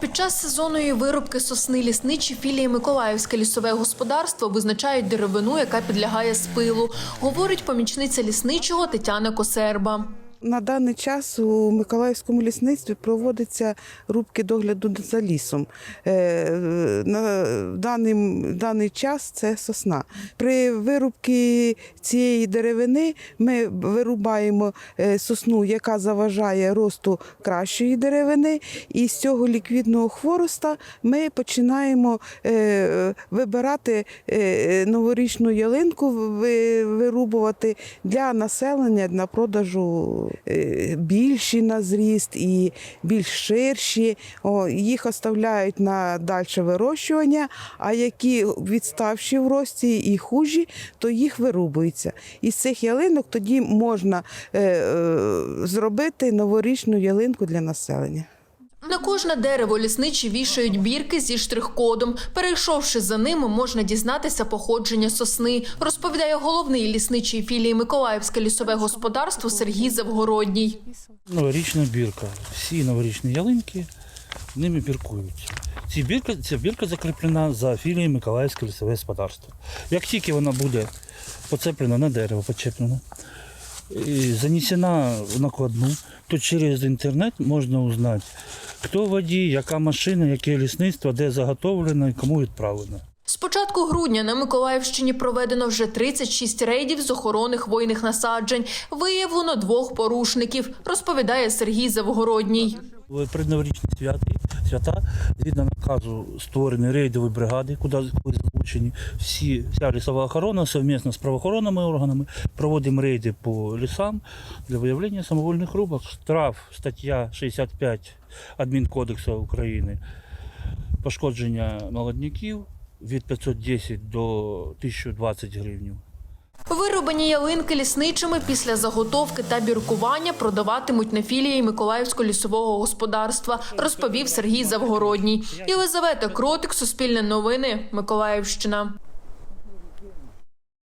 Під час сезонної вирубки сосни лісничі філії Миколаївське лісове господарство визначають деревину, яка підлягає спилу, говорить помічниця лісничого Тетяна Косерба. На даний час у Миколаївському лісництві проводиться рубки догляду за лісом. Е, На даний, даний час це сосна. При вирубці цієї деревини ми вирубаємо е, сосну, яка заважає росту кращої деревини, і з цього ліквідного хвороста ми починаємо е, вибирати новорічну ялинку, вирубувати для населення, для продажу більші на зріст і більш ширші. Їх оставляють на дальше вирощування, а які відставші в рості і хужі, то їх вирубується. Із цих ялинок тоді можна е, е, зробити новорічну ялинку для населення. На кожне дерево лісничі вішають бірки зі штрих-кодом. Перейшовши за ними, можна дізнатися походження сосни, розповідає головний лісничий філії Миколаївське лісове господарство Сергій Завгородній. Новорічна бірка. Всі новорічні ялинки ними біркуються. Ці бірка, ця бірка закріплена за філією Миколаївське лісове господарство. Як тільки вона буде поцеплена на дерево, почеплена, занесена в накладну, то через інтернет можна узнати, хто водій, яка машина, яке лісництво, де заготовлено і кому відправлено. З початку грудня на Миколаївщині проведено вже 36 рейдів з охорони хвойних насаджень. Виявлено двох порушників, розповідає Сергій Завгородній. В Предноворічні святи, свята, згідно наказу, створені рейдові бригади, куди залучені всі, вся лісова охорона совмісно з правоохоронними органами. Проводимо рейди по лісам для виявлення самовольних рубок. Штраф стаття 65 Адмінкодексу України. Пошкодження молодняків від 510 до 1020 гривень. Вирубані ялинки лісничими після заготовки та біркування продаватимуть на філії Миколаївського лісового господарства, розповів Сергій Завгородній. Єлизавета Кротик, Суспільне новини, Миколаївщина.